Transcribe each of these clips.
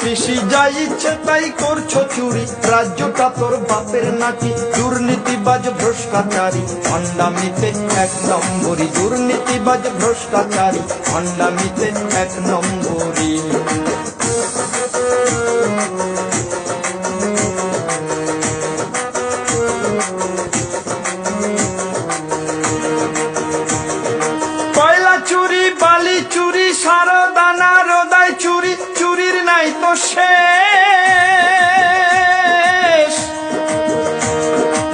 পিসি যা ইচ্ছে তাই করছ চুরি। রাজ্যটা তোর বাপের নাকি দুর্নীতিবাজ ভ্রষ্টাচারী। অন্ডামিতে এক নম্বরই, দুর্নীতিবাজ ভ্রষ্টাচারী। অন্ডামিতে এক নম্বরই।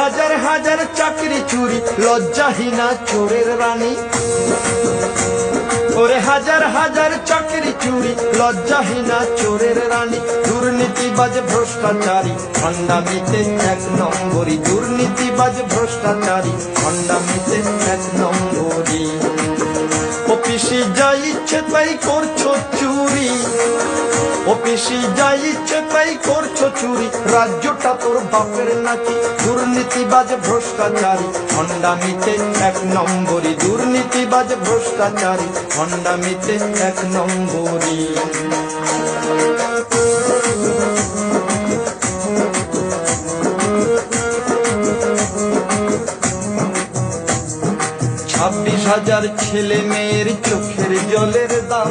হাজার হাজার চাকরি চুরি, লজ্জাহীনা চোরের রানী। করে হাজার হাজার চাকরি চুরি, লজ্জাহীনা চোরের রানী। দুর্নীতিবাজ ভ্রষ্টাচারী খণ্ডামিতে এক নম্বরই দুর্নীতিবাজ ভ্রষ্টাচারী খণ্ডামিতে এক নম্বরই অফিসে যা ইচ্ছে তাই করছ চুরি। অফিসে যা ইচ্ছে তাই করছ চুরি। রাজ্যটা তোর বাপের নাকি দুর্নীতিবাজ ভ্রষ্টাচারী। খণ্ডামিতে এক নম্বরই, দুর্নীতিবাজ ভ্রষ্টাচারী। খণ্ডামিতে এক নম্বরই। ছাব্বিশ হাজার ছেলে মেয়ের চোখের জলের দাম।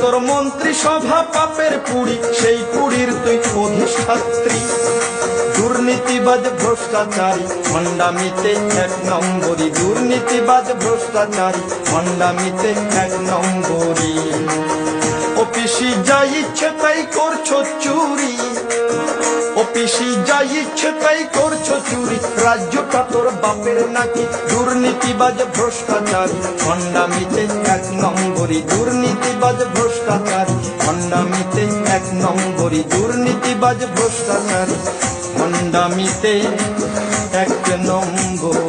তোর মন্ত্রী সভা পাপের পুরি, সেই পুরীর তুই অধিষ্ঠাত্রী। দুর্নীতিবাজ ভ্রষ্টাচারী খণ্ডামিতে এক নম্বরই দুর্নীতিবাদ ভ্রষ্টাচারী খণ্ডামিতে এক নম্বরই অফিসি যা ইচ্ছে তাই করছ চুরি। অফিসি ইচ্ছে তাই করছ চুরি। রাজ্যটা তোর বাপের নাকি? দুর্নীতিবাজ ভ্রষ্টাচার। খণ্ডামিতে এক নম্বরই দুর্নীতিবাজ ভ্রষ্টাচার। খণ্ডামিতে এক নম্বরই দুর্নীতিবাজ ভ্রষ্টাচার। খণ্ডামিতে এক নম্বর